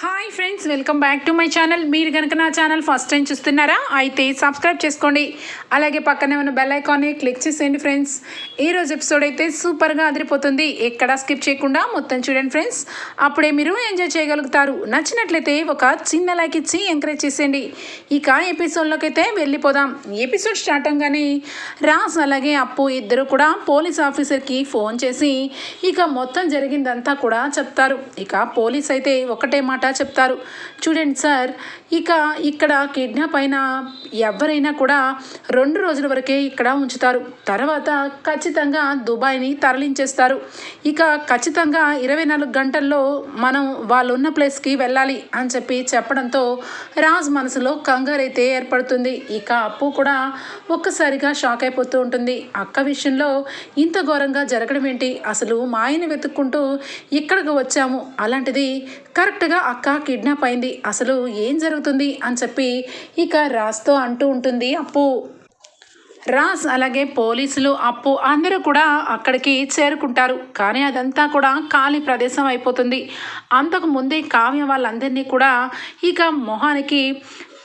Hi friends welcome back to my channel మీరు కనుక నా ఛానల్ ఫస్ట్ టైం చూస్తున్నారా అయితే సబ్స్క్రైబ్ చేసుకోండి. అలాగే పక్కనే ఉన్న బెల్ ఐకాన్ని క్లిక్ చేసేయండి ఫ్రెండ్స్ ఈరోజు రోజు ఎపిసోడ్ అయితే సూపర్గా అదిరిపోతుంది. ఎక్కడా స్కిప్ చేయకుండా మొత్తం చూడండి ఫ్రెండ్స్ అప్పుడే మీరు ఎంజాయ్ చేయగలుగుతారు. నచ్చినట్లయితే ఒక చిన్న లైక్ ఇచ్చి ఎంకరేజ్ చేసేయండి. ఇక ఎపిసోడ్లోకి అయితే వెళ్ళిపోదాం. ఎపిసోడ్ స్టార్ట్ అవగానే రాస్ అలాగే అప్పు ఇద్దరు కూడా పోలీస్ ఆఫీసర్కి ఫోన్ చేసి ఇక మొత్తం జరిగిందంతా కూడా చెప్తారు. ఇక పోలీస్ అయితే ఒకటే మాట చెప్తారు. చూడండి సార్ ఇక ఇక్కడ కిడ్నాప్ అయిన ఎవరైనా కూడా రెండు రోజుల వరకే ఇక్కడ ఉంచుతారు. తర్వాత ఖచ్చితంగా దుబాయ్ని తరలించేస్తారు. ఇక ఖచ్చితంగా ఇరవై నాలుగు గంటల్లో మనం వాళ్ళు ఉన్న ప్లేస్కి వెళ్ళాలి అని చెప్పి చెప్పడంతో రాజ్ మనసులో కంగారైతే ఏర్పడుతుంది. ఇక అప్పు కూడా ఒక్కసారిగా షాక్ అయిపోతూ ఉంటుంది. అక్క విషయంలో ఇంత ఘోరంగా జరగడం ఏంటి? అసలు మా ఆయన వెతుక్కుంటూ ఇక్కడికి వచ్చాము. అలాంటిది కరెక్ట్గా అక్క కిడ్నాప్ అయింది. అసలు ఏం జరుగుతుంది? అని చెప్పి ఇక రాస్తో అంటూ ఉంటుంది అప్పు. రాజ్ అలాగే పోలీసులు అప్పు. అందరూ కూడా అక్కడికి చేరుకుంటారు. కానీ అదంతా కూడా ఖాళీ ప్రదేశం అయిపోతుంది. అంతకు ముందే కావ్య వాళ్ళందరినీ కూడా ఇక మొహానికి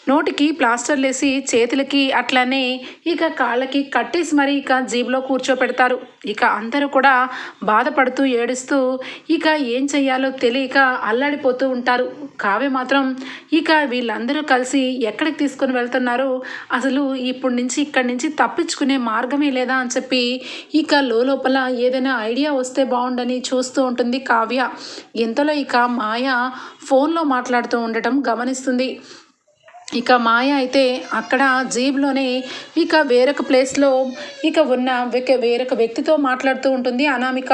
నోటికి ప్లాస్టర్లు లేసి చేతులకి అట్లనే ఇక కాళ్ళకి కట్టేసి మరి ఇక జీబులో కూర్చోపెడతారు. ఇక అందరూ కూడా బాధపడుతూ ఏడుస్తూ ఇక ఏం చెయ్యాలో తెలియక అల్లాడిపోతూ ఉంటారు. కావే మాత్రం ఇక వీళ్ళందరూ కలిసి ఎక్కడికి తీసుకొని వెళ్తున్నారు అసలు ఇప్పుడు నుంచి ఇక్కడి నుంచి తప్పించుకునే మార్గమే లేదా అని చెప్పి ఇక లోపల ఏదైనా ఐడియా వస్తే బాగుండని చూస్తూ ఉంటుంది కావ్య. ఇంతలో ఇక మాయ ఫోన్లో మాట్లాడుతూ ఉండటం గమనిస్తుంది. ఇక మాయ అయితే అక్కడ జీబ్లోనే ఇక వేరొక ప్లేస్లో ఇక ఉన్న వేరొక వ్యక్తితో మాట్లాడుతూ ఉంటుంది అనామిక.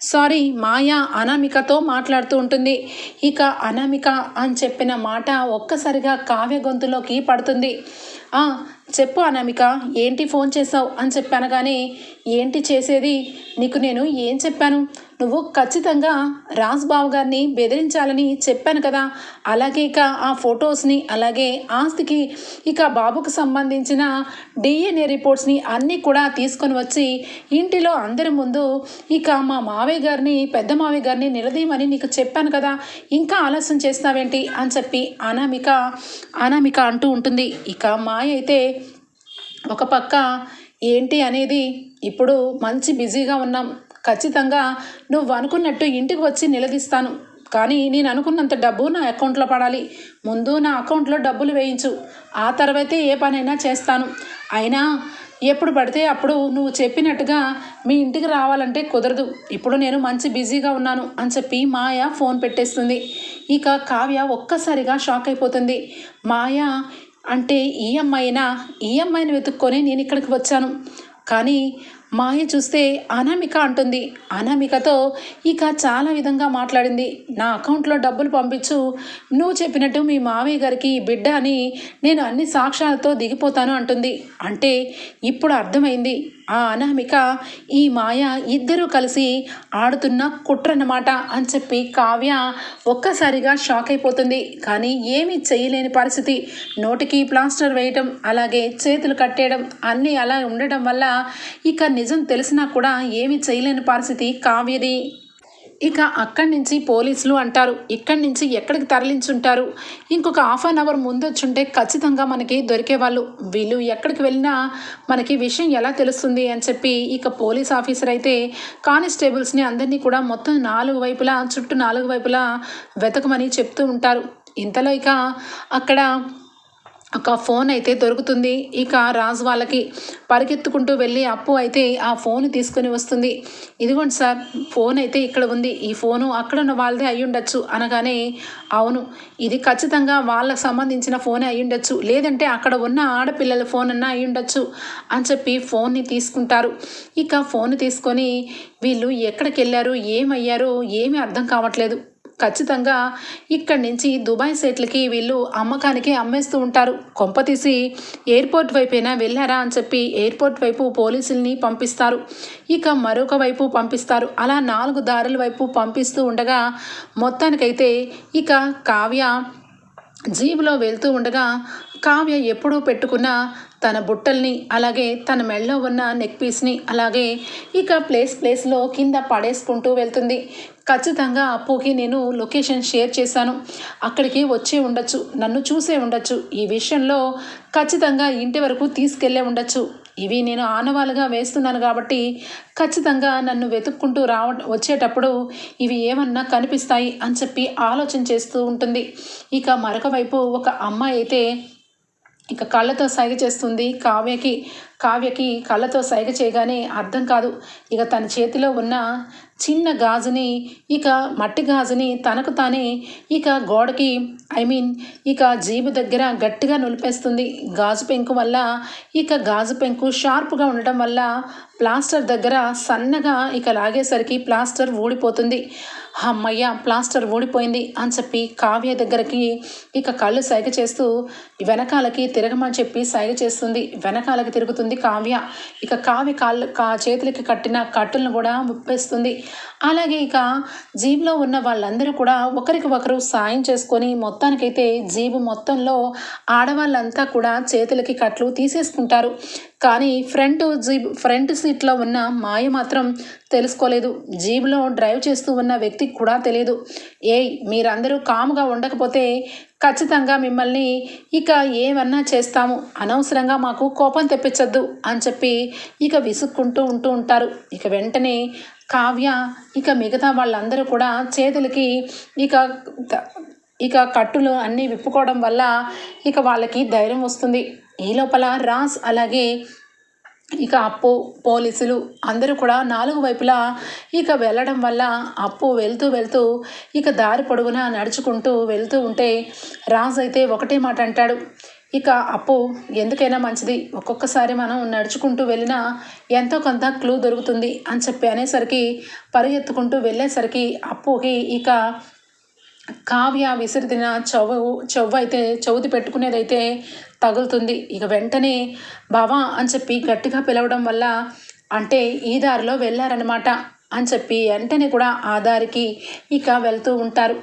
సారీ మాయ అనామికతో మాట్లాడుతూ ఉంటుంది. ఇక అనామిక అని చెప్పిన మాట ఒక్కసారిగా కావ్య గొంతులోకి పడుతుంది. చెప్పు అనామిక ఏంటి ఫోన్ చేసావు అని చెప్పాను కానీ ఏంటి చేసేది? నీకు నేను ఏం చెప్పాను? నువ్వు ఖచ్చితంగా రాజ్బాబు గారిని బెదిరించాలని చెప్పాను కదా. అలాగే ఇక ఆ ఫొటోస్ని అలాగే ఆస్తికి ఇక బాబుకు సంబంధించిన డిఎన్ఏ రిపోర్ట్స్ని అన్నీ కూడా తీసుకొని వచ్చి ఇంటిలో అందరి ముందు ఇక మా మావయ్య గారిని పెద్ద మావయ్య గారిని నిలదీయమని నీకు చెప్పాను కదా. ఇంకా ఆలస్యం చేస్తావేంటి అని చెప్పి అనామిక అనామిక అంటూ ఉంటుంది. ఇక మాయ అయితే ఒక పక్క ఏంటి? అనేది ఇప్పుడు మంచి బిజీగా ఉన్నాం. ఖచ్చితంగా నువ్వు అనుకున్నట్టు ఇంటికి వచ్చి నిలదీస్తాను. కానీ నేను అనుకున్నంత డబ్బు నా అకౌంట్లో పడాలి. ముందు నా అకౌంట్లో డబ్బులు వేయించు. ఆ తర్వాతే ఏ పనైనా చేస్తాను. అయినా ఎప్పుడు పడితే అప్పుడు నువ్వు చెప్పినట్టుగా మీ ఇంటికి రావాలంటే కుదరదు. ఇప్పుడు నేను మంచి బిజీగా ఉన్నాను అని చెప్పి మాయ ఫోన్ పెట్టేస్తుంది. ఇక కావ్య ఒక్కసారిగా షాక్ అయిపోతుంది. మాయ అంటే ఈ అమ్మాయినా? ఈ అమ్మాయిని వెతుక్కొని నేను ఇక్కడికి వచ్చాను. కానీ మాయ చూస్తే అనామిక అంటుంది. అనామికతో ఇక చాలా విధంగా మాట్లాడింది. నా అకౌంట్లో డబ్బులు పంపించు. నువ్వు చెప్పినట్టు మీ మావయ్య గారికి బిడ్డ అని నేను అన్ని సాక్ష్యాలతో దిగిపోతాను అంటుంది. అంటే ఇప్పుడు అర్థమైంది. ఆ అనామిక ఈ మాయ ఇద్దరూ కలిసి ఆడుతున్న కుట్రన్నమాట అని చెప్పి కావ్య ఒక్కసారిగా షాక్ అయిపోతుంది. కానీ ఏమీ చేయలేని పరిస్థితి. నోటికి ప్లాస్టర్ వేయటం అలాగే చేతులు కట్టేయడం అన్నీ అలా ఉండటం వల్ల ఇక నిజం తెలిసినా కూడా ఏమీ చేయలేని పరిస్థితి కావ్యది. ఇక అక్కడి నుంచి పోలీసులు అంటారు. ఇక్కడి నుంచి ఎక్కడికి తరలించుంటారు? ఇంకొక హాఫ్ అన్ అవర్ ముందొచ్చుంటే ఖచ్చితంగా మనకి దొరికేవాళ్ళు. వీళ్ళు ఎక్కడికి వెళ్ళినా మనకి విషయం ఎలా తెలుస్తుంది అని చెప్పి ఇక పోలీస్ ఆఫీసర్ అయితే కానిస్టేబుల్స్ని అందరినీ కూడా మొత్తం నాలుగు వైపులా చుట్టూ నాలుగు వైపులా వెతకమని చెప్తూ ఉంటారు. ఇంతలో ఇక అక్కడ ఒక ఫోన్ అయితే దొరుకుతుంది. ఇక రాజు వాళ్ళకి పరిగెత్తుకుంటూ వెళ్ళి అప్పు అయితే ఆ ఫోన్ తీసుకొని వస్తుంది. ఇదిగోండి సార్ ఫోన్ అయితే ఇక్కడ ఉంది. ఈ ఫోను అక్కడ ఉన్న వాళ్ళదే అయ్యుండొచ్చు అనగానే అవును ఇది ఖచ్చితంగా వాళ్ళకి సంబంధించిన ఫోనే అయ్యుండొచ్చు లేదంటే అక్కడ ఉన్న ఆడపిల్లల ఫోన్ అన్నా అయ్యుండొచ్చు అని చెప్పి ఫోన్ని తీసుకుంటారు. ఇక ఫోన్ తీసుకొని వీళ్ళు ఎక్కడికి వెళ్ళారు ఏమయ్యారో ఏమీ అర్థం కావట్లేదు. ఖచ్చితంగా ఇక్కడి నుంచి దుబాయ్ సెట్లకి వీళ్ళు అమ్మకానికి అమ్మేస్తూ ఉంటారు. కొంపతీసి ఎయిర్పోర్ట్ వైపైనా వెళ్ళారా అని చెప్పి ఎయిర్పోర్ట్ వైపు పోలీసుల్ని పంపిస్తారు. ఇక మరొక వైపు పంపిస్తారు. అలా నాలుగు దారుల వైపు పంపిస్తూ ఉండగా మొత్తానికైతే ఇక కావ్య జీబులో వెళ్తూ ఉండగా కావ్య ఎప్పుడూ పెట్టుకున్న తన బుట్టల్ని అలాగే తన మెడలో ఉన్న నెక్ పీస్ని అలాగే ఇక ప్లేస్ ప్లేస్లో కింద పడేసుకుంటూ వెళ్తుంది. ఖచ్చితంగా అప్పుకి నేను లొకేషన్ షేర్ చేశాను. అక్కడికి వచ్చే ఉండొచ్చు నన్ను చూసే ఉండొచ్చు. ఈ విషయంలో ఖచ్చితంగా ఇంటి వరకు తీసుకెళ్ళే ఉండొచ్చు. ఇవి నేను ఆనవాలుగా వేస్తున్నాను కాబట్టి ఖచ్చితంగా నన్ను వెతుక్కుంటూ రావ వచ్చేటప్పుడు ఇవి ఏమన్నా కనిపిస్తాయి అని చెప్పి ఆలోచన చేస్తూ ఉంటుంది. ఇక మరొక వైపు ఒక అమ్మాయి అయితే ఇక కళ్ళతో సైగ చేస్తుంది. కావ్యకి కావ్యకి కళ్ళతో సైగ చేయగానే అర్థం కాదు. ఇక తన చేతిలో ఉన్న చిన్న గాజుని ఇక మట్టి గాజుని తనకు తానే ఇక గోడకి ఐ మీన్ ఇక జీబు దగ్గర గట్టిగా నులిపేస్తుంది. గాజు పెంకు వల్ల ఇక గాజు పెంకు షార్ప్గా ఉండటం వల్ల ప్లాస్టర్ దగ్గర సన్నగా ఇక లాగేసరికి ప్లాస్టర్ ఊడిపోతుంది. అమ్మయ్య ప్లాస్టర్ ఊడిపోయింది అని చెప్పి కావ్య దగ్గరికి ఇక కళ్ళు సైగ చేస్తూ వెనకాలకి తిరగమని చెప్పి సైగ చేస్తుంది. వెనకాలకి తిరుగుతుంది కావ్య. ఇక కావ్య కాళ్ళు కా చేతులకి కట్టిన కట్టులను కూడా ముప్పేస్తుంది. అలాగే ఇక జీబులో ఉన్న వాళ్ళందరూ కూడా ఒకరికి ఒకరు సాయం చేసుకొని మొత్తానికైతే జీబు మొత్తంలో ఆడవాళ్ళంతా కూడా చేతులకి కట్లు తీసేసుకుంటారు. కానీ ఫ్రంట్ జీబ్ ఫ్రంట్ సీట్లో ఉన్న మాయ మాత్రం తెలుసుకోలేదు. జీబులో డ్రైవ్ చేస్తూ ఉన్న వ్యక్తికి కూడా తెలియదు. ఏయ్ మీరందరూ కాముగా ఉండకపోతే ఖచ్చితంగా మిమ్మల్ని ఇక ఏమన్నా చేస్తాము. అనవసరంగా మాకు కోపం తెప్పించద్దు అని చెప్పి ఇక విసుక్కుంటూ ఉంటూ ఉంటారు. ఇక వెంటనే కావ్య ఇక మిగతా వాళ్ళందరూ కూడా చేతులకి ఇక ఇక కట్టులు అన్నీ విప్పుకోవడం వల్ల ఇక వాళ్ళకి ధైర్యం వస్తుంది. ఈ లోపల రాస్ అలాగే ఇక అప్పు పోలీసులు అందరూ కూడా నాలుగు వైపులా ఇక వెళ్ళడం వల్ల అప్పు వెళ్తూ వెళ్తూ ఇక దారి పొడుగునా నడుచుకుంటూ వెళ్తూ ఉంటే రాజు అయితే ఒకటే మాట అంటాడు. ఇక అప్పు ఎందుకైనా మంచిది. ఒక్కొక్కసారి మనం నడుచుకుంటూ వెళ్ళినా ఎంతో కొంత క్లూ దొరుకుతుంది అని చెప్పి అనేసరికి పరిగెత్తుకుంటూ వెళ్ళేసరికి అప్పుకి ఇక కావ్య విసిరిదిన చవ్వు చెవు అయితే చవితి పెట్టుకునేదైతే తగులుతుంది. ఇక వెంటనే బావా అని చెప్పి గట్టిగా పిలవడం వల్ల అంటే ఈ దారిలో వెళ్ళారనమాట అని చెప్పి వెంటనే కూడా ఆ దారికి ఇక వెళ్తూ ఉంటారు.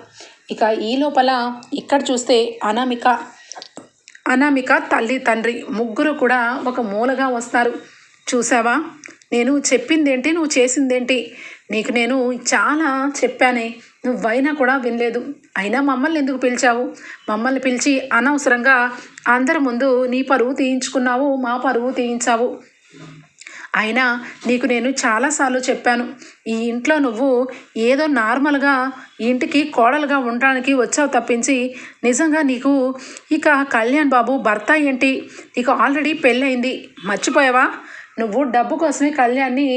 ఇక ఈ లోపల ఇక్కడ చూస్తే అనామిక అనామిక తల్లి తండ్రి ముగ్గురు కూడా ఒక మూలగా వస్తారు. చూసావా నేను చెప్పిందేంటి? నువ్వు చేసిందేంటి? నీకు నేను చాలా చెప్పానే. నువ్వైనా కూడా వినలేదు. అయినా మమ్మల్ని ఎందుకు పిలిచావు? మమ్మల్ని పిలిచి అనవసరంగా అందరి ముందు నీ పరువు తీయించుకున్నావు మా పరువు తీయించావు. అయినా నీకు నేను చాలాసార్లు చెప్పాను ఈ ఇంట్లో నువ్వు ఏదో నార్మల్గా ఇంటికి కోడలుగా ఉండడానికి వచ్చావు తప్పించి నిజంగా నీకు ఇక కళ్యాణ్ బాబు భర్త ఏంటి? నీకు ఆల్రెడీ పెళ్ళయింది మర్చిపోయావా? నువ్వు డబ్బు కోసమే కళ్యాణ్ని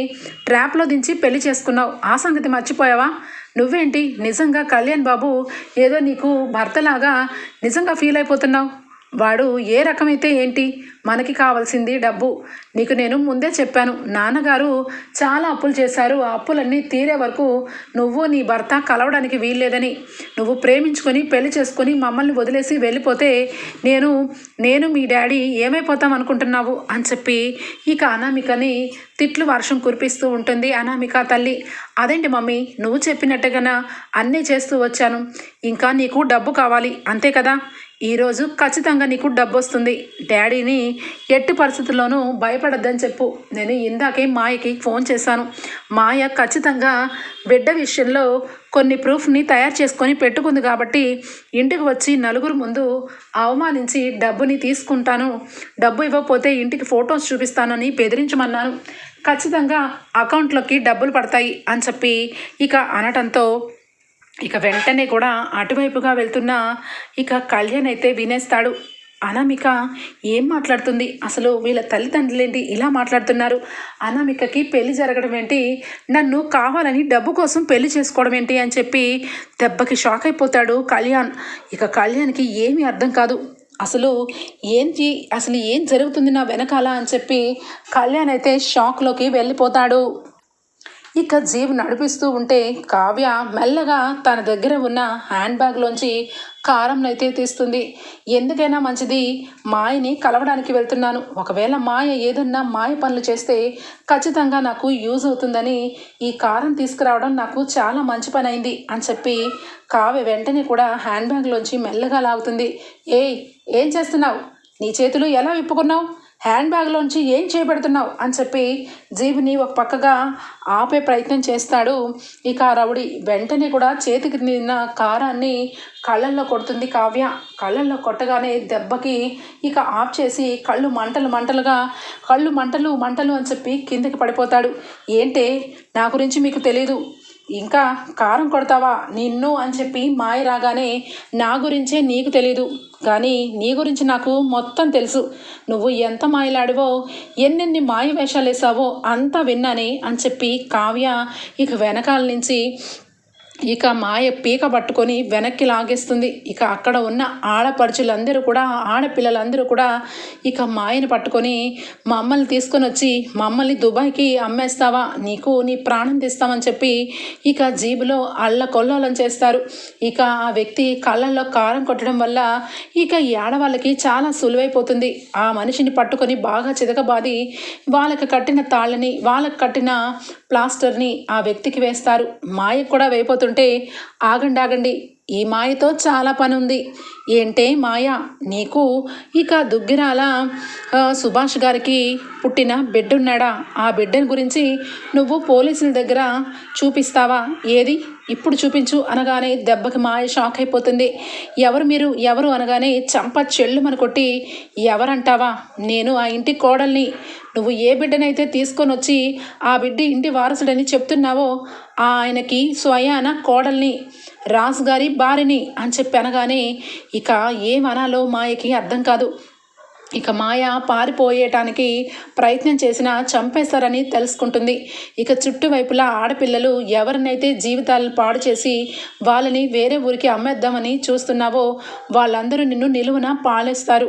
ట్రాప్లో దించి పెళ్ళి చేసుకున్నావు ఆ సంగతి మర్చిపోయావా? నువ్వేంటి నిజంగా కళ్యాణ్ బాబు ఏదో నీకు భర్తలాగా నిజంగా ఫీల్ అయిపోతున్నావు వాడు ఏ రకమైతే ఏంటి? మనకి కావాల్సింది డబ్బు. నీకు నేను ముందే చెప్పాను. నాన్నగారు చాలా అప్పులు చేశారు. ఆ అప్పులన్నీ తీరే వరకు నువ్వు నీ భర్త కలవడానికి వీల్లేదని. నువ్వు ప్రేమించుకొని పెళ్ళి చేసుకొని మమ్మల్ని వదిలేసి వెళ్ళిపోతే నేను నేను మీ డాడీ ఏమైపోతాం అనుకుంటున్నావు? అని చెప్పి ఇక అనామికని తిట్లు వర్షం కురిపిస్తూ ఉంటుంది అనామిక తల్లి. అదేంటి మమ్మీ? నువ్వు చెప్పినట్టుగా అన్నీ చేస్తూ వచ్చాను. ఇంకా నీకు డబ్బు కావాలి. అంతే కదా? ఈరోజు ఖచ్చితంగా నీకు డబ్బు వస్తుంది డాడీని ఎట్టి పరిస్థితుల్లోనూ భయపడద్దని చెప్పు. నేను ఇందాకే మాయకి ఫోన్ చేశాను. మాయ ఖచ్చితంగా బిడ్డ విషయంలో కొన్ని ప్రూఫ్ని తయారు చేసుకొని పెట్టుకుంది కాబట్టి ఇంటికి వచ్చి నలుగురు ముందు అవమానించి డబ్బుని తీసుకుంటాను. డబ్బు ఇవ్వకపోతే ఇంటికి ఫొటోస్ చూపిస్తానని బెదిరించమన్నాను. ఖచ్చితంగా అకౌంట్లోకి డబ్బులు పడతాయి అని చెప్పి ఇక అనటంతో ఇక వెంటనే కూడా అటువైపుగా వెళ్తున్న ఇక కళ్యాణ్ అయితే వినేస్తాడు. అనామిక ఏం మాట్లాడుతుంది? అసలు వీళ్ళ తల్లిదండ్రులేంటి ఇలా మాట్లాడుతున్నారు. అనామికకి పెళ్ళి జరగడం ఏంటి? నన్ను కావాలని డబ్బు కోసం పెళ్ళి చేసుకోవడం ఏంటి అని చెప్పి దెబ్బకి షాక్ అయిపోతాడు కళ్యాణ్. ఇక కళ్యాణ్కి ఏమీ అర్థం కాదు. అసలు ఏంటి? అసలు ఏం జరుగుతుంది నా వెనకాల అని చెప్పి కళ్యాణ్ అయితే షాక్లోకి వెళ్ళిపోతాడు. ఇక జీవ్ నడిపిస్తూ ఉంటే కావ్య మెల్లగా తన దగ్గర ఉన్న హ్యాండ్ బ్యాగ్లోంచి కారం అయితే తీస్తుంది. ఎందుకైనా మంచిది మాయని కలవడానికి వెళ్తున్నాను. ఒకవేళ మాయ ఏదన్నా మాయ పనులు చేస్తే ఖచ్చితంగా నాకు యూజ్ అవుతుందని ఈ కారం తీసుకురావడం నాకు చాలా మంచి పని అయింది అని చెప్పి కావ్య వెంటనే కూడా హ్యాండ్ బ్యాగ్లోంచి మెల్లగా లాగుతుంది. ఏయ్ ఏం చేస్తున్నావు? నీ చేతులు ఎలా విప్పుకున్నావు? హ్యాండ్ బ్యాగ్లోంచి ఏం చేయబెడుతున్నావు? అని చెప్పి జీబుని ఒక పక్కగా ఆపే ప్రయత్నం చేస్తాడు. ఇక రౌడి వెంటనే కూడా చేతికి నిన్న కారాన్ని కళ్ళల్లో కొడుతుంది కావ్య. కళ్ళల్లో కొట్టగానే దెబ్బకి ఇక ఆఫ్ చేసి కళ్ళు మంటలు మంటలుగా కళ్ళు మంటలు మంటలు అని చెప్పి కిందకి పడిపోతాడు. ఏంటే? నా గురించి మీకు తెలీదు. ఇంకా కారం కొడతావా? నిన్ను అని చెప్పి మాయ రాగానే నా గురించే నీకు తెలీదు. కానీ నీ గురించి నాకు మొత్తం తెలుసు. నువ్వు ఎంత మాయలాడివో ఎన్నెన్ని మాయ వేషాలు వేసావో అంతా విన్నానే అని చెప్పి కావ్య ఇక వెనకాల నుంచి ఇక మాయ పీక పట్టుకొని వెనక్కి లాగేస్తుంది. ఇక అక్కడ ఉన్న ఆడపడుచులందరూ కూడా ఆడపిల్లలందరూ కూడా ఇక మాయని పట్టుకొని మమ్మల్ని తీసుకొని వచ్చి మమ్మల్ని దుబాయ్కి అమ్మేస్తావా? నీకు నీ ప్రాణం తీస్తామని చెప్పి ఇక జీబులో అల్ల కొల్లోలం చేస్తారు. ఇక ఆ వ్యక్తి కళ్ళల్లో కారం కొట్టడం వల్ల ఇక ఈ ఆడవాళ్ళకి చాలా సులువైపోతుంది. ఆ మనిషిని పట్టుకొని బాగా చితకబాది వాళ్ళకి కట్టిన తాళ్ళని వాళ్ళకి కట్టిన ప్లాస్టర్ని ఆ వ్యక్తికి వేస్తారు. మాయకు కూడా చెప్తుంటే ఆగండి ఆగండి. ఈ మాయతో చాలా పని ఉంది ఏంటే మాయ? నీకు ఇక దుగ్గిరాల సుభాష్ గారికి పుట్టిన బిడ్డ ఉన్నాడా ఆ బిడ్డని గురించి నువ్వు పోలీసుల దగ్గర చూపిస్తావా? ఏది? ఇప్పుడు చూపించు అనగానే దెబ్బకి మాయ షాక్ అయిపోతుంది. ఎవరు మీరు? ఎవరు? అనగానే చంప చెల్లు మన కొట్టి ఎవరంటావా? నేను ఆ ఇంటి కోడల్ని. నువ్వు ఏ బిడ్డనైతే తీసుకొని వచ్చి ఆ బిడ్డ ఇంటి వారసుడని చెప్తున్నావో ఆయనకి స్వయాన కోడల్ని. రాజు గారి భార్యని అని చెప్పి అనగానే ఇక ఏమనాలో మాయకి అర్థం కాదు. ఇక మాయ పారిపోయేటానికి ప్రయత్నం చేసినా చంపేస్తారని తెలుసుకుంటుంది. ఇక చుట్టువైపులా ఆడపిల్లలు ఎవరినైతే జీవితాలను పాడు చేసి వాళ్ళని వేరే ఊరికి అమ్మేద్దామని చూస్తున్నావో వాళ్ళందరూ నిన్ను నిలువున పాలేస్తారు.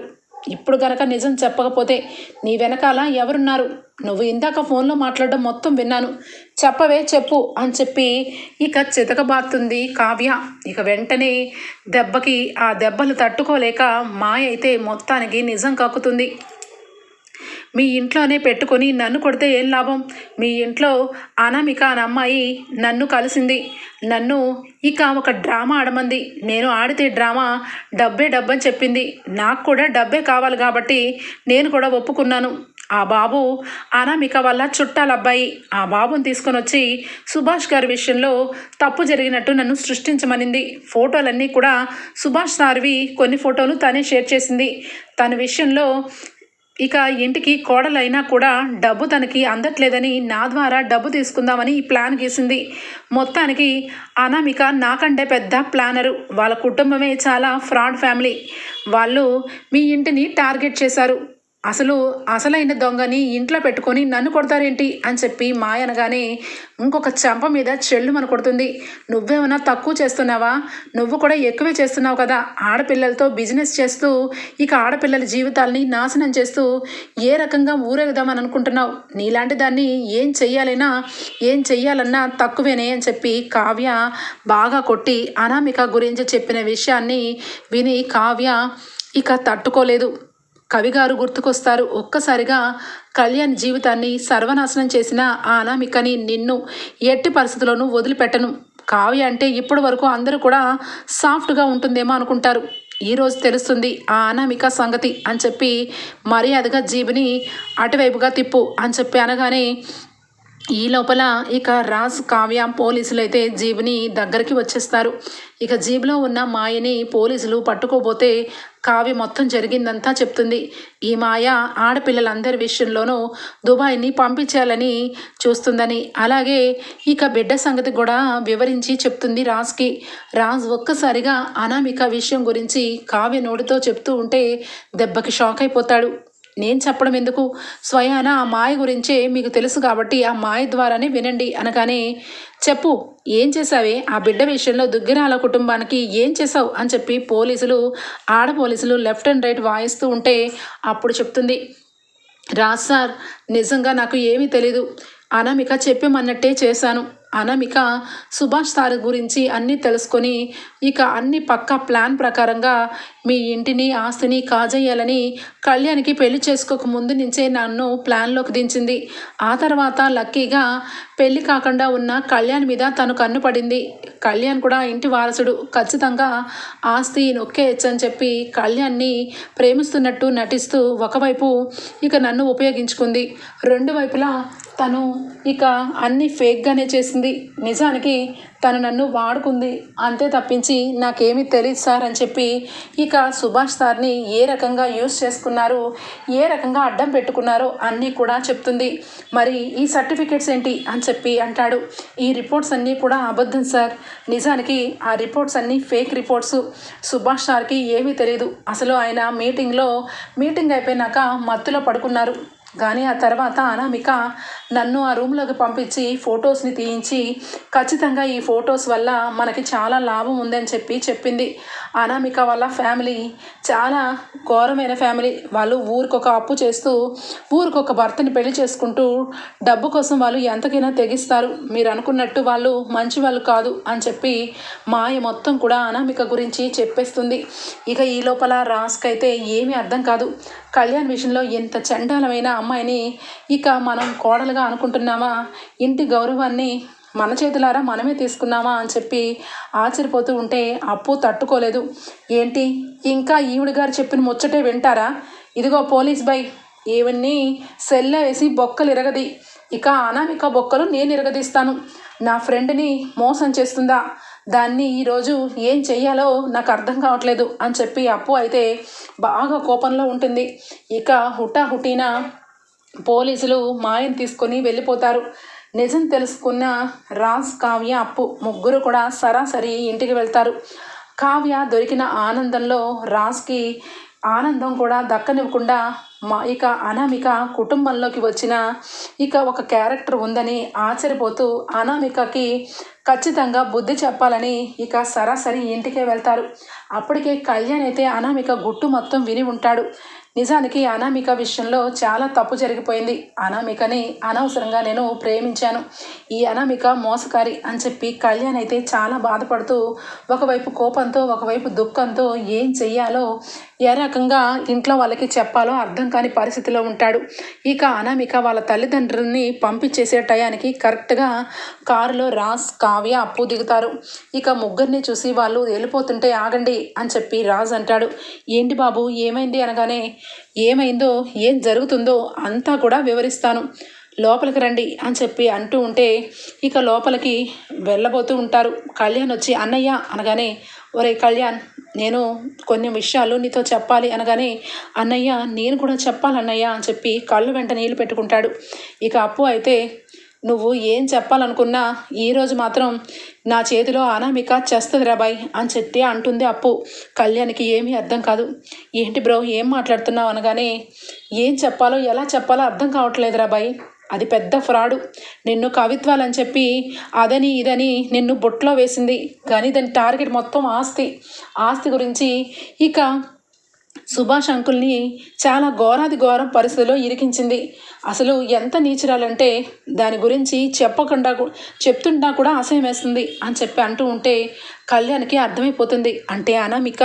ఇప్పుడు గనక నిజం చెప్పకపోతే నీ వెనకాల ఎవరున్నారు? నువ్వు ఇందాక ఫోన్లో మాట్లాడడం మొత్తం విన్నాను. చెప్పవే చెప్పు అని చెప్పి ఇక చితకబాతుంది కావ్య. ఇక వెంటనే దెబ్బకి ఆ దెబ్బలు తట్టుకోలేక మాయ అయితే మొత్తానికి నిజం కక్కుతుంది మీ ఇంట్లోనే పెట్టుకొని నన్ను కొడితే ఏం లాభం? మీ ఇంట్లో అనామిక అనే అమ్మాయి నన్ను కలిసింది. నన్ను ఇక ఒక డ్రామా ఆడమంది. నేను ఆడితే డ్రామా డబ్బే డబ్బని చెప్పింది. నాకు కూడా డబ్బే కావాలి కాబట్టి నేను కూడా ఒప్పుకున్నాను. ఆ బాబు అనామిక వల్ల చుట్టాల అబ్బాయి. ఆ బాబుని తీసుకొని వచ్చి సుభాష్ గారి విషయంలో తప్పు జరిగినట్టు నన్ను సృష్టించమనింది. ఫోటోలన్నీ కూడా సుభాష్ సార్వి కొన్ని ఫోటోలు తనే షేర్ చేసింది. తన విషయంలో ఇక ఇంటికి కోడలైనా కూడా డబ్బు తనకి అందట్లేదని నా ద్వారా డబ్బు తీసుకుందామని ఈ ప్లాన్ గీసింది. మొత్తానికి అనామిక నాకంటే పెద్ద ప్లానరు. వాళ్ళ కుటుంబమే చాలా ఫ్రాడ్ ఫ్యామిలీ. వాళ్ళు మీ ఇంటిని టార్గెట్ చేశారు. అసలు అసలైన దొంగని ఇంట్లో పెట్టుకొని నన్ను కొడతారేంటి అని చెప్పి మాయ అనగానే ఇంకొక చెంప మీద చెల్లు మన కొడుతుంది. నువ్వేమన్నా తక్కువ చేస్తున్నావా? నువ్వు కూడా ఎక్కువే చేస్తున్నావు కదా. ఆడపిల్లలతో బిజినెస్ చేస్తూ ఇక ఆడపిల్లల జీవితాల్ని నాశనం చేస్తూ ఏ రకంగా ఊరేగుదామని అనుకుంటున్నావు? నీలాంటి దాన్ని ఏం చెయ్యాలైనా ఏం చెయ్యాలన్నా తక్కువేనే అని చెప్పి కావ్య బాగా కొట్టి అనామిక గురించి చెప్పిన విషయాన్ని విని కావ్య ఇక తట్టుకోలేదు. కవిగారు గుర్తుకొస్తారు. ఒక్కసారిగా కళ్యాణ్ జీవితాన్ని సర్వనాశనం చేసిన ఆ అనామికని నిన్ను ఎట్టి పరిస్థితుల్లోనూ వదిలిపెట్టను. కావ్య అంటే ఇప్పటి వరకు అందరూ కూడా సాఫ్ట్గా ఉంటుందేమో అనుకుంటారు. ఈరోజు తెలుస్తుంది ఆ అనామిక సంగతి అని చెప్పి మర్యాదగా జీబుని అటువైపుగా తిప్పు అని చెప్పి అనగానే ఈ లోపల ఇక రాజ్ కావ్య పోలీసులు అయితే జీబుని దగ్గరికి వచ్చేస్తారు. ఇక జీబులో ఉన్న మాయని పోలీసులు పట్టుకోబోతే కావ్య మొత్తం జరిగిందంతా చెప్తుంది. ఈ మాయ ఆడపిల్లలందరి విషయంలోనూ దుబాయ్ని పంపించాలని చూస్తుందని. అలాగే ఇక బిడ్డ సంగతి కూడా వివరించి చెప్తుంది రాజ్కి. రాజ్ ఒక్కసారిగా అనామిక విషయం గురించి కావ్య నోటితో చెప్తూ ఉంటే దెబ్బకి షాక్ అయిపోతాడు. నేను చెప్పడం ఎందుకు? స్వయాన ఆ మాయ గురించే మీకు తెలుసు కాబట్టి ఆ మాయ ద్వారానే వినండి అనగానే చెప్పు ఏం చేసావే ఆ బిడ్డ విషయంలో దుగ్గిరాల కుటుంబానికి ఏం చేసావు అని చెప్పి పోలీసులు ఆడ పోలీసులు లెఫ్ట్ అండ్ రైట్ వాయిస్తూ ఉంటే అప్పుడు చెప్తుంది రాజ్ సార్ నిజంగా నాకు ఏమీ తెలీదు. అనామిక చెప్పమన్నట్టే చేశాను. అనామిక సుభాష్ సార్ గురించి అన్నీ తెలుసుకొని ఇక అన్ని పక్క ప్లాన్ ప్రకారంగా మీ ఇంటిని ఆస్తిని కాజేయాలని కళ్యాణ్కి పెళ్ళి చేసుకోక ముందు నుంచే నన్ను ప్లాన్లోకి దించింది. ఆ తర్వాత లక్కీగా పెళ్ళి కాకుండా ఉన్న కళ్యాణ్ మీద తను కన్ను పడింది. కళ్యాణ్ కూడా ఇంటి వారసుడు. ఖచ్చితంగా ఆస్తి నొక్కేయచ్చు అని చెప్పి కళ్యాణ్ని ప్రేమిస్తున్నట్టు నటిస్తూ ఒకవైపు ఇక నన్ను ఉపయోగించుకుంది. రెండు వైపులా తను ఇక అన్ని ఫేక్గానే చేసింది. నిజానికి తను నన్ను వాడుకుంది. అంతే తప్పించి నాకేమీ తెలియదు సార్ అని చెప్పి ఇక సుభాష్ సార్ని ఏ రకంగా యూస్ చేసుకున్నారు ఏ రకంగా అడ్డం పెట్టుకున్నారో అన్నీ కూడా చెప్తుంది. మరి ఈ సర్టిఫికేట్స్ ఏంటి అని చెప్పి అంటాడు. ఈ రిపోర్ట్స్ అన్నీ కూడా అబద్ధం సార్. నిజానికి ఆ రిపోర్ట్స్ అన్నీ ఫేక్ రిపోర్ట్స్. సుభాష్ సార్కి ఏమీ తెలియదు అసలు ఆయన మీటింగ్లో మీటింగ్ అయిపోయినాక మత్తులో పడుకున్నారు. కానీ ఆ తర్వాత అనామిక నన్ను ఆ రూమ్లోకి పంపించి ఫొటోస్ని తీయించి ఖచ్చితంగా ఈ ఫొటోస్ వల్ల మనకి చాలా లాభం ఉందని చెప్పి చెప్పింది. అనామిక వాళ్ళ ఫ్యామిలీ చాలా ఘోరమైన ఫ్యామిలీ. వాళ్ళు ఊరికొక అప్పు చేస్తూ ఊరికొక భర్తని పెళ్ళి చేసుకుంటూ డబ్బు కోసం వాళ్ళు ఎంతకైనా తెగిస్తారు. మీరు అనుకున్నట్టు వాళ్ళు మంచి వాళ్ళు కాదు అని చెప్పి మాయ మొత్తం కూడా అనామిక గురించి చెప్పేస్తుంది. ఇక ఈ లోపల రాస్కైతే ఏమీ అర్థం కాదు. కళ్యాణ్ విషయంలో ఎంత చండాలమైన అమ్మాయిని ఇక మనం కోడలుగా అనుకుంటున్నామా? ఇంటి గౌరవాన్ని మన చేతులారా మనమే తీసుకున్నామా అని చెప్పి ఆశ్చర్యపోతూ ఉంటే అప్పు తట్టుకోలేదు. ఏంటి? ఇంకా ఈవిడ గారు చెప్పిన ముచ్చటే వింటారా? ఇదిగో పోలీస్ బై ఈవిడ్ని సెల్ల వేసి బొక్కలు ఇరగది. ఇక అనామిక బొక్కలు నేను ఇరగదీస్తాను. నా ఫ్రెండ్ని మోసం చేస్తుందా? దాన్ని ఈరోజు ఏం చెయ్యాలో నాకు అర్థం కావట్లేదు అని చెప్పి అప్పు అయితే బాగా కోపంలో ఉంటుంది. ఇక హుటాహుటీన పోలీసులు మాయను తీసుకొని వెళ్ళిపోతారు. నిజం తెలుసుకున్న రాజ్ కావ్య అప్పు ముగ్గురు కూడా సరాసరి ఇంటికి వెళ్తారు. కావ్య దొరికిన ఆనందంలో రాజ్కి ఆనందం కూడా దక్కనివ్వకుండా మా ఇక అనామిక కుటుంబంలోకి వచ్చిన ఇక ఒక క్యారెక్టర్ ఉందని ఆశ్చర్యపోతూ అనామికకి ఖచ్చితంగా బుద్ధి చెప్పాలని ఇక సరాసరి ఇంటికే వెళ్తారు. అప్పటికే కళ్యాణ్ అయితే అనామిక గుట్టు మొత్తం విని ఉంటాడు. నిజానికి అనామిక విషయంలో చాలా తప్పు జరిగిపోయింది. అనామికని అనవసరంగా నేను ప్రేమించాను. ఈ అనామిక మోసకారి అని చెప్పి కళ్యాణ్ అయితే చాలా బాధపడుతూ ఒకవైపు కోపంతో ఒకవైపు దుఃఖంతో ఏం చెయ్యాలో ఏ రకంగా ఇంట్లో వాళ్ళకి చెప్పాలో అర్థం కాని పరిస్థితిలో ఉంటాడు. ఇక అనామిక వాళ్ళ తల్లిదండ్రుల్ని పంపించేసే టయానికి కరెక్ట్గా కారులో రాస్ కావ్య అప్పు దిగుతారు. ఇక ముగ్గురిని చూసి వాళ్ళు వెళ్ళిపోతుంటే ఆగండి అని చెప్పి రాజ్ అంటాడు. ఏంటి బాబు ఏమైంది? అనగానే ఏమైందో ఏం జరుగుతుందో అంతా కూడా వివరిస్తాను. లోపలికి రండి అని చెప్పి అంటూ ఉంటే ఇక లోపలికి వెళ్ళబోతూ ఉంటారు. కళ్యాణ్ వచ్చి అన్నయ్య అనగానే ఒరే కళ్యాణ్ నేను కొన్ని విషయాలు నీతో చెప్పాలి అనగానే అన్నయ్య నేను కూడా చెప్పాలన్నయ్య అని చెప్పి కళ్ళు వెంట నీళ్ళు పెట్టుకుంటాడు. ఇక అప్పు అయితే నువ్వు ఏం చెప్పాలనుకున్నా ఈరోజు మాత్రం నా చేతిలో అనామిక చేస్తుంది రాబాయ్ అని చెప్పి అంటుంది అప్పు. కళ్యాణ్కి ఏమీ అర్థం కాదు. ఏంటి బ్రో ఏం మాట్లాడుతున్నావు? అనగానే ఏం చెప్పాలో ఎలా చెప్పాలో అర్థం కావట్లేదు రాబాయ్ అది పెద్ద ఫ్రాడు. నిన్ను కవిత్వాలని చెప్పి అదని ఇదని నిన్ను బొట్లో వేసింది. కానీ దాని టార్గెట్ మొత్తం ఆస్తి. ఆస్తి గురించి ఇక సుభాష్ అంకుల్ని చాలా ఘోరాది ఘోరం పరిస్థితిలో ఇరికించింది. అసలు ఎంత నీచురాలంటే దాని గురించి చెప్పకుండా చెప్తుంటా కూడా అసహ్యం వేస్తుంది అని చెప్పి అంటూ ఉంటే కళ్యాణ్కి అర్థమైపోతుంది. అంటే అనామిక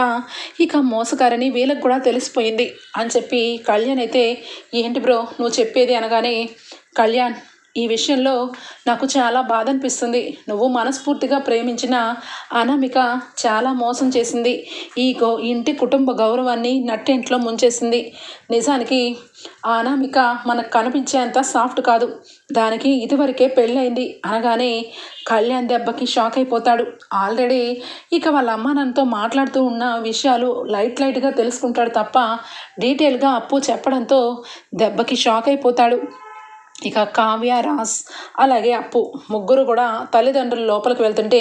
ఇక మోసగారని వీళ్ళకి కూడా తెలిసిపోయింది అని చెప్పి కళ్యాణ్ అయితే ఏంటి బ్రో నువ్వు చెప్పేది అనగానే కళ్యాణ్ ఈ విషయంలో నాకు చాలా బాధ అనిపిస్తుంది నువ్వు మనస్ఫూర్తిగా ప్రేమించిన అనామిక చాలా మోసం చేసింది. ఈ గౌ ఇంటి కుటుంబ గౌరవాన్ని నట్టింట్లో ముంచేసింది. నిజానికి ఆ అనామిక మనకు కనిపించేంత సాఫ్ట్ కాదు. దానికి ఇదివరకే పెళ్ళైంది అనగానే కళ్యాణ్ దెబ్బకి షాక్ అయిపోతాడు. ఆల్రెడీ ఇక వాళ్ళ అమ్మ నాన్నతో మాట్లాడుతూ ఉన్న విషయాలు లైట్ లైట్గా తెలుసుకుంటాడు తప్ప డీటెయిల్గా అప్పు చెప్పడంతో దెబ్బకి షాక్ అయిపోతాడు. ఇక కావ్య రాస్ అలాగే అప్పు ముగ్గురు కూడా తల్లిదండ్రులు లోపలికి వెళ్తుంటే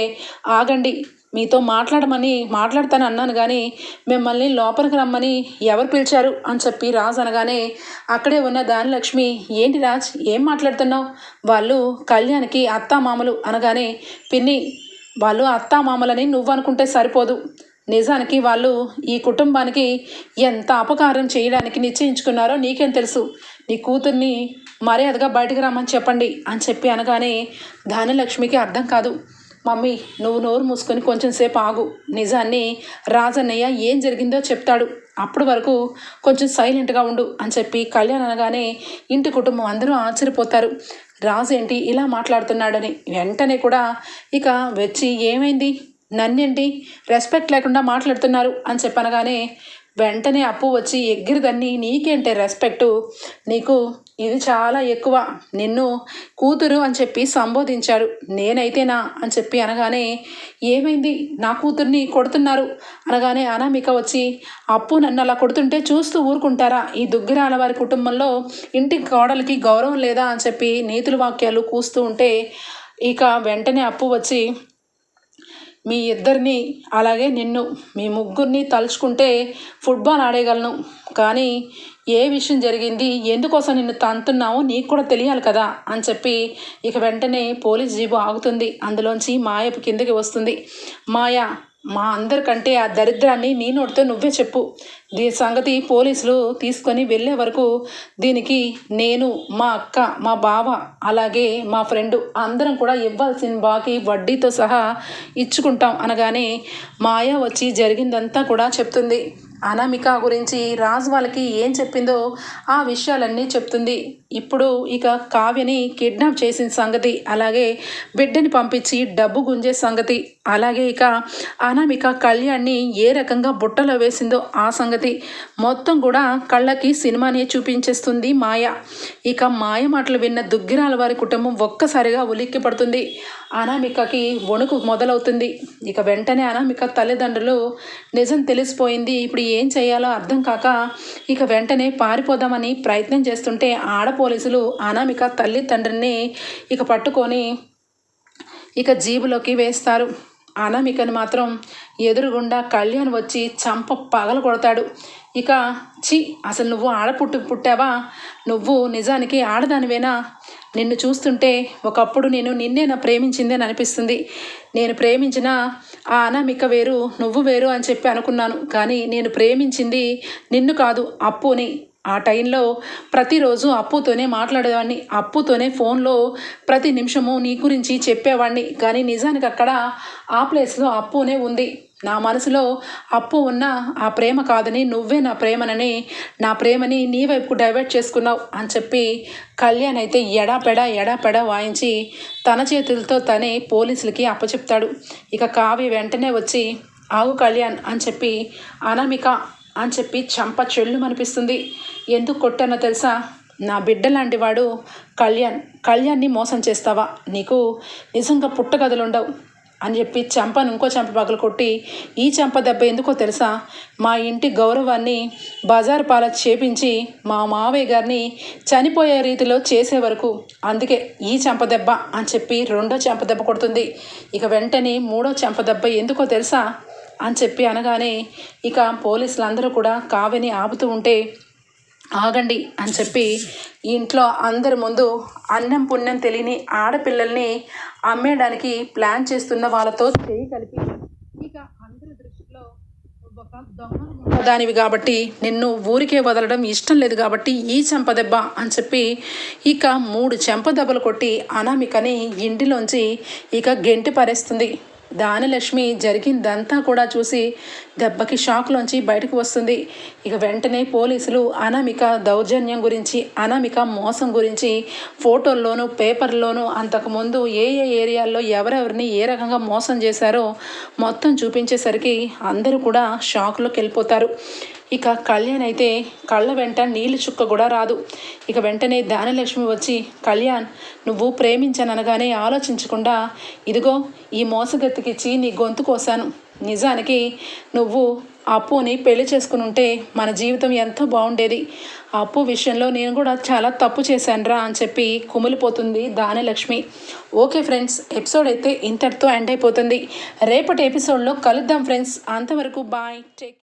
ఆగండి మీతో మాట్లాడమని మాట్లాడతాను అన్నాను కానీ మిమ్మల్ని లోపలికి రమ్మని ఎవరు పిలిచారు అని చెప్పి రాజ్ అనగానే అక్కడే ఉన్న దానిలక్ష్మి ఏంటి రాజ్ ఏం మాట్లాడుతున్నావు? వాళ్ళు కళ్యాణ్కి అత్తామామలు అనగానే పిన్ని వాళ్ళు అత్తామామలని నువ్వు అనుకుంటే సరిపోదు. నిజానికి వాళ్ళు ఈ కుటుంబానికి ఎంత అపకారం చేయడానికి నిశ్చయించుకున్నారో నీకేం తెలుసు. నీ కూతుర్ని మర్యాదగా బయటకు రమ్మని చెప్పండి అని చెప్పి అనగానే ధాన్యలక్ష్మికి అర్థం కాదు. మమ్మీ నువ్వు నోరు మూసుకొని కొంచెం సేపు ఆగు. నిజాన్ని రాజన్నయ్య ఏం జరిగిందో చెప్తాడు. అప్పటి వరకు కొంచెం సైలెంట్గా ఉండు అని చెప్పి కళ్యాణ్ అనగానే ఇంటి కుటుంబం అందరూ ఆశ్చర్యపోతారు. రాజేంటి ఇలా మాట్లాడుతున్నాడని వెంటనే కూడా ఇక వచ్చి ఏమైంది? నన్నేంటి? రెస్పెక్ట్ లేకుండా మాట్లాడుతున్నారు అని చెప్పనగానే వెంటనే అప్పు వచ్చి ఎగ్గిరిదన్ని నీకేంటే రెస్పెక్టు నీకు ఇది చాలా ఎక్కువ. నిన్ను కూతురు అని చెప్పి సంబోధించాడు. నేనైతేనా అని చెప్పి అనగానే ఏమైంది? నా కూతుర్ని కొడుతున్నారు? అనగానే అనామిక వచ్చి అప్పు నన్ను అలా కొడుతుంటే చూస్తూ ఊరుకుంటారా? ఈ దుగ్గిరాల వారి కుటుంబంలో ఇంటి కోడలికి గౌరవం లేదా? అని చెప్పి నీతుల వాక్యాలు కూస్తూ ఉంటే ఇక వెంటనే అప్పు వచ్చి మీ ఇద్దరిని అలాగే నిన్ను మీ ముగ్గురిని తలుచుకుంటే ఫుట్బాల్ ఆడేయగలను. కానీ ఏ విషయం జరిగింది ఎందుకోసం నిన్ను తంతున్నావో నీకు కూడా తెలియాలి కదా అని చెప్పి ఇక వెంటనే పోలీస్ జీబు ఆగుతుంది. అందులోంచి మాయపు కిందకి వస్తుంది. మాయ మా అందరికంటే ఆ దరిద్రాన్ని నీ నోటితో నువ్వే చెప్పు. దీని సంగతి పోలీసులు తీసుకొని వెళ్ళే వరకు దీనికి నేను మా అక్క మా బావ అలాగే మా ఫ్రెండ్ అందరం కూడా ఇవ్వాల్సిన బాకీ వడ్డీతో సహా ఇచ్చుకుంటాం అనగానే మాయ వచ్చి జరిగిందంతా కూడా చెప్తుంది. అనామిక గురించి రాజు వాళ్ళకి ఏం చెప్పిందో ఆ విషయాలన్నీ చెప్తుంది. ఇప్పుడు ఇక కావ్యని కిడ్నాప్ చేసిన సంగతి అలాగే బిడ్డని పంపించి డబ్బు గుంజే సంగతి అలాగే ఇక అనామిక కళ్యాణ్ని ఏ రకంగా బుట్టలో వేసిందో ఆ సంగతి మొత్తం కూడా కళ్ళకి సినిమానే చూపించేస్తుంది మాయ. ఇక మాయ మాటలు విన్న దుగ్గిరాల వారి కుటుంబం ఒక్కసారిగా ఉలిక్కి పడుతుంది అనామికకి వణుకు మొదలవుతుంది. ఇక వెంటనే అనామిక తల్లిదండ్రులు నిజం తెలిసిపోయింది. ఇప్పుడు ఏం చేయాలో అర్థం కాక ఇక వెంటనే పారిపోదామని ప్రయత్నం చేస్తుంటే ఆడ పోలీసులు అనామిక తల్లిదండ్రుల్ని ఇక పట్టుకొని ఇక జీబులోకి వేస్తారు. అనామికని మాత్రం ఎదురుగుండా కళ్యాణ్ వచ్చి చంప పగల కొడతాడు. ఇక చి అసలు నువ్వు ఆడపుట్టు పుట్టావా? నువ్వు నిజానికి ఆడదానివేనా? నిన్ను చూస్తుంటే ఒకప్పుడు నేను నిన్నే నా ప్రేమించింది అని అనిపిస్తుంది. నేను ప్రేమించిన ఆ అనామిక వేరు నువ్వు వేరు అని చెప్పి అనుకున్నాను. కానీ నేను ప్రేమించింది నిన్ను కాదు అప్పుని. ఆ టైంలో ప్రతిరోజు అప్పుతోనే మాట్లాడేవాడిని అప్పుతోనే ఫోన్లో ప్రతి నిమిషము నీ గురించి చెప్పేవాడిని కానీ నిజానికి అక్కడ ఆ ప్లేస్లో అప్పునే ఉంది. నా మనసులో అప్పు ఉన్న ఆ ప్రేమ కాదని నువ్వే నా ప్రేమనని నా ప్రేమని నీ వైపుకు డైవర్ట్ చేసుకున్నావు అని చెప్పి కళ్యాణ్ అయితే ఎడాపెడా ఎడాపెడా వాయించి తన చేతులతో తనే పోలీసులకి అప్పచెప్తాడు. ఇక కావ్య వెంటనే వచ్చి ఆగు కళ్యాణ్ అని చెప్పి అనామిక అని చెప్పి చంప చెల్లు అనిపిస్తుంది ఎందుకు కొట్టానో తెలుసా? నా బిడ్డ లాంటి వాడు కళ్యాణ్ కళ్యాణ్ని మోసం చేస్తావా? నీకు నిజంగా పుట్టగదులుండవు. అని చెప్పి చెంపను ఇంకో చెంప పగలు కొట్టి ఈ చెంప దెబ్బ ఎందుకో తెలుసా? మా ఇంటి గౌరవాన్ని బజారు పాల చేపించి మా మావయ్య గారిని చనిపోయే రీతిలో చేసే వరకు అందుకే ఈ చెంప దెబ్బ అని చెప్పి రెండో చెంప దెబ్బ కొడుతుంది. ఇక వెంటనే మూడో చెంప దెబ్బ ఎందుకో తెలుసా? అని చెప్పి అనగానే ఇక పోలీసులు అందరూ కూడా కావ్యని ఆపుతూ ఉంటే ఆగండి అని చెప్పి ఇంట్లో అందరి ముందు అన్నం పుణ్యం తెలియని ఆడపిల్లల్ని అమ్మేయడానికి ప్లాన్ చేస్తున్న వాళ్ళతో చేయి కలిపి ఇక అందరి దృష్టిలో ఒక దొంగ దానివి కాబట్టి నిన్ను ఊరికే వదలడం ఇష్టం లేదు కాబట్టి ఈ చెంపదెబ్బ అని చెప్పి ఇక మూడు చెంపదెబ్బలు కొట్టి అనామికని ఇంటిలోంచి ఇక గెంటి పారేస్తుంది. దానలక్ష్మి జరిగిందంతా కూడా చూసి దెబ్బకి షాక్లోంచి బయటకు వస్తుంది. ఇక వెంటనే పోలీసులు అనామిక దౌర్జన్యం గురించి అనామిక మోసం గురించి ఫోటోల్లోనూ పేపర్లోనూ అంతకుముందు ఏ ఏ ఏరియాల్లో ఎవరెవరిని ఏ రకంగా మోసం చేశారో మొత్తం చూపించేసరికి అందరూ కూడా షాక్లోకి వెళ్ళిపోతారు. ఇక కళ్యాణ్ అయితే కళ్ళ వెంట నీళ్ళు చుక్క కూడా రాదు. ఇక వెంటనే దానలక్ష్మి వచ్చి కళ్యాణ్ నువ్వు ప్రేమించననగానే ఆలోచించకుండా ఇదిగో ఈ మోసగత్తికిచ్చి నీ గొంతు కోసాను. నిజానికి నువ్వు అప్పుని పెళ్ళి చేసుకుని ఉంటే మన జీవితం ఎంతో బాగుండేది. అప్పు విషయంలో నేను కూడా చాలా తప్పు చేశానురా అని చెప్పి కుమిలిపోతుంది దానలక్ష్మి ఓకే ఫ్రెండ్స్ ఎపిసోడ్ అయితే ఇంతటితో ఎండ్ అయిపోతుంది. రేపటి ఎపిసోడ్లో కలుద్దాం ఫ్రెండ్స్. అంతవరకు బాయ్. టేక్